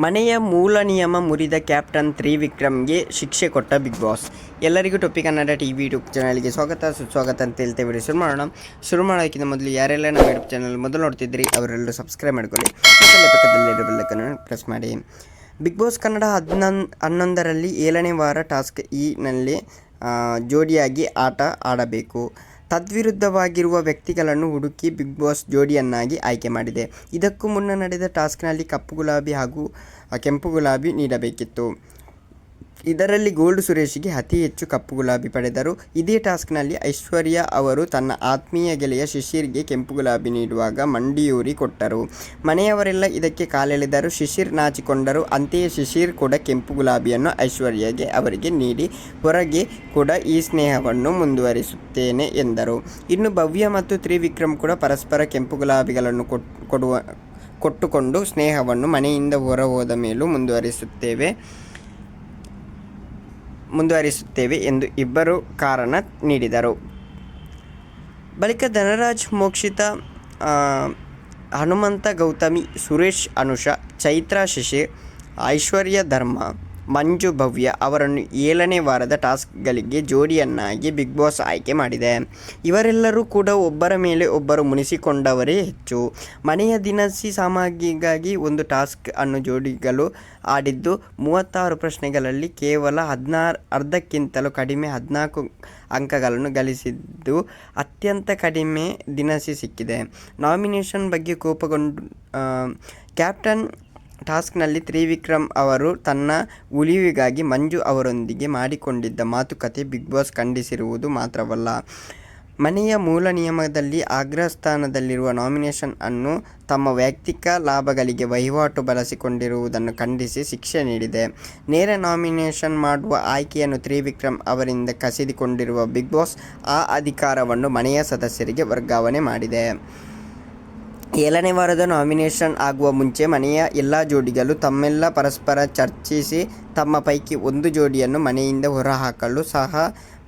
ಮನೆಯ ಮೂಲ ನಿಯಮ ಮುರಿದ ಕ್ಯಾಪ್ಟನ್ ತ್ರಿವಿಕ್ರಮ್ಗೆ ಶಿಕ್ಷೆ ಕೊಟ್ಟ ಬಿಗ್ ಬಾಸ್. ಎಲ್ಲರಿಗೂ ಟೊಪ್ಪಿ ಕನ್ನಡ ಟಿ ವಿ ಯೂಟ್ಯೂಬ್ ಚಾನಲ್ಗೆ ಸ್ವಾಗತ. ಸುಸ್ವಾಗತ ಅಂತ ಹೇಳ್ತೇವೆ ವಿಡಿಯೋ ಶುರು ಮಾಡೋಣ. ಶುರು ಮಾಡೋಕ್ಕಿಂತ ಮೊದಲು ಯಾರೆಲ್ಲ ನಮ್ಮ ಯೂಟ್ಯೂಬ್ ಚಾನಲ್ ಮೊದಲು ನೋಡ್ತಿದ್ರಿ ಅವರೆಲ್ಲರೂ ಸಬ್ಸ್ಕ್ರೈಬ್ ಮಾಡ್ಕೊಳ್ಳಿ. ಪಕ್ಕದಲ್ಲಿ ಬೆಲ್ಲಕ್ಕನ್ನು ಪ್ರೆಸ್ ಮಾಡಿ. ಬಿಗ್ ಬಾಸ್ ಕನ್ನಡ ಹದಿನೊಂದು ಹನ್ನೊಂದರಲ್ಲಿ ಏಳನೇ ವಾರ ಟಾಸ್ಕ್ ಇನಲ್ಲಿ ಜೋಡಿಯಾಗಿ ಆಟ ಆಡಬೇಕು. ತದ್ವಿರುದ್ಧವಾಗಿರುವ ವ್ಯಕ್ತಿಗಳನ್ನು ಹುಡುಕಿ ಬಿಗ್ ಬಾಸ್ ಜೋಡಿಯನ್ನಾಗಿ ಆಯ್ಕೆ ಮಾಡಿದೆ. ಇದಕ್ಕೂ ಮುನ್ನ ನಡೆದ ಟಾಸ್ಕ್ನಲ್ಲಿ ಕಪ್ಪು ಗುಲಾಬಿ ಹಾಗೂ ಕೆಂಪು ಗುಲಾಬಿ ನೀಡಬೇಕಿತ್ತು. ಇದರಲ್ಲಿ ಗೋಲ್ಡ್ ಸುರೇಶ್ಗೆ ಅತಿ ಹೆಚ್ಚು ಕಪ್ಪು ಗುಲಾಬಿ ಪಡೆದರು. ಇದೇ ಟಾಸ್ಕ್ನಲ್ಲಿ ಐಶ್ವರ್ಯ ಅವರು ತನ್ನ ಆತ್ಮೀಯ ಗೆಳೆಯ ಶಿಶಿರ್ಗೆ ಕೆಂಪು ಗುಲಾಬಿ ನೀಡುವಾಗ ಮಂಡಿಯೂರಿ ಕೊಟ್ಟರು. ಮನೆಯವರೆಲ್ಲ ಇದಕ್ಕೆ ಕಾಲೆಳೆದರು. ಶಿಶಿರ್ ನಾಚಿಕೊಂಡರು. ಅಂತೆಯೇ ಶಿಶಿರ್ ಕೂಡ ಕೆಂಪು ಗುಲಾಬಿಯನ್ನು ಐಶ್ವರ್ಯಗೆ ಅವರಿಗೆ ನೀಡಿ, ಹೊರಗೆ ಕೂಡ ಈ ಸ್ನೇಹವನ್ನು ಮುಂದುವರಿಸುತ್ತೇನೆ ಎಂದರು. ಇನ್ನು ಭವ್ಯ ಮತ್ತು ತ್ರಿವಿಕ್ರಮ್ ಕೂಡ ಪರಸ್ಪರ ಕೆಂಪು ಗುಲಾಬಿಗಳನ್ನು ಕೊಡುವ, ಕೊಟ್ಟುಕೊಂಡು ಸ್ನೇಹವನ್ನು ಮನೆಯಿಂದ ಹೊರ ಹೋದ ಮೇಲೂ ಮುಂದುವರಿಸುತ್ತೇವೆ. ಮುಂದುವರಿಸುತ್ತೇವೆ ಎಂದು ಇಬ್ಬರು ಕಾರಣ ನೀಡಿದರು. ಬಳಿಕ ಧನರಾಜ್, ಮೋಕ್ಷಿತ ಹನುಮಂತ, ಗೌತಮಿ, ಸುರೇಶ್, ಅನುಷ, ಚೈತ್ರ ಶಿಶಿರ್ ಐಶ್ವರ್ಯ, ಧರ್ಮ ಮಂಜು ಭವ್ಯ ಅವರನ್ನು ಏಳನೇ ವಾರದ ಟಾಸ್ಕ್ಗಳಿಗೆ ಜೋಡಿಯನ್ನಾಗಿ ಬಿಗ್ ಬಾಸ್ ಆಯ್ಕೆ ಮಾಡಿದೆ. ಇವರೆಲ್ಲರೂ ಕೂಡ ಒಬ್ಬರ ಮೇಲೆ ಒಬ್ಬರು ಮುನಿಸಿಕೊಂಡವರೇ ಹೆಚ್ಚು. ಮನೆಯ ದಿನಸಿ ಸಾಮಗ್ರಿಗಾಗಿ ಒಂದು ಟಾಸ್ಕ್ ಅನ್ನು ಜೋಡಿಗಳು ಆಡಿದ್ದು, ಮೂವತ್ತಾರು ಪ್ರಶ್ನೆಗಳಲ್ಲಿ ಕೇವಲ ಹದಿನಾರು, ಅರ್ಧಕ್ಕಿಂತಲೂ ಕಡಿಮೆ ಹದಿನಾಲ್ಕು ಅಂಕಗಳನ್ನು ಗಳಿಸಿದ್ದು ಅತ್ಯಂತ ಕಡಿಮೆ ದಿನಸಿ ಸಿಕ್ಕಿದೆ. ನಾಮಿನೇಷನ್ ಬಗ್ಗೆ ಕೋಪಗೊಂಡು ಕ್ಯಾಪ್ಟನ್ ಟಾಸ್ಕ್ನಲ್ಲಿ ತ್ರಿವಿಕ್ರಮ್ ಅವರು ತನ್ನ ಉಳಿವಿಗಾಗಿ ಮಂಜು ಅವರೊಂದಿಗೆ ಮಾಡಿಕೊಂಡಿದ್ದ ಮಾತುಕತೆ ಬಿಗ್ ಬಾಸ್ ಖಂಡಿಸಿರುವುದು ಮಾತ್ರವಲ್ಲ. ಮನೆಯ ಮೂಲ ನಿಯಮದಲ್ಲಿ ಅಗ್ರಸ್ಥಾನದಲ್ಲಿರುವ ನಾಮಿನೇಷನ್ ಅನ್ನು ತಮ್ಮ ವೈಯಕ್ತಿಕ ಲಾಭಗಳಿಗೆ ವಹಿವಾಟು ಬಳಸಿಕೊಂಡಿರುವುದನ್ನು ಖಂಡಿಸಿ ಶಿಕ್ಷೆ ನೀಡಿದೆ. ನೇರ ನಾಮಿನೇಷನ್ ಮಾಡುವ ಆಯ್ಕೆಯನ್ನು ತ್ರಿವಿಕ್ರಮ್ ಅವರಿಂದ ಕಸಿದುಕೊಂಡಿರುವ ಬಿಗ್ ಬಾಸ್ ಆ ಅಧಿಕಾರವನ್ನು ಮನೆಯ ಸದಸ್ಯರಿಗೆ ವರ್ಗಾವಣೆ ಮಾಡಿದೆ. ಏಳನೇ ವಾರದ ನಾಮಿನೇಷನ್ ಆಗುವ ಮುಂಚೆ ಮನೆಯ ಎಲ್ಲ ಜೋಡಿಗಳು ತಮ್ಮೆಲ್ಲ ಪರಸ್ಪರ ಚರ್ಚಿಸಿ ತಮ್ಮ ಪೈಕಿ ಒಂದು ಜೋಡಿಯನ್ನು ಮನೆಯಿಂದ ಹೊರಹಾಕಲು ಸಹ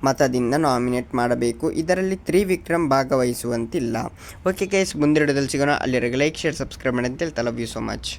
ಮತದಿಂದ ನಾಮಿನೇಟ್ ಮಾಡಬೇಕು. ಇದರಲ್ಲಿ ತ್ರಿವಿಕ್ರಮ್ ಭಾಗವಹಿಸುವಂತಿಲ್ಲ. ಓಕೆ ಕೇಸ್ ಮುಂದಿನ ಸಿಗೋಣ. ಅಲ್ಲಿರೋ ಲೈಕ್ ಶೇರ್ ಸಬ್ಸ್ಕ್ರೈಬ್ ಮಾಡಿ ಅಂತ ಹೇಳ್ತಾ ಲವ್ ಯು ಸೊ ಮಚ್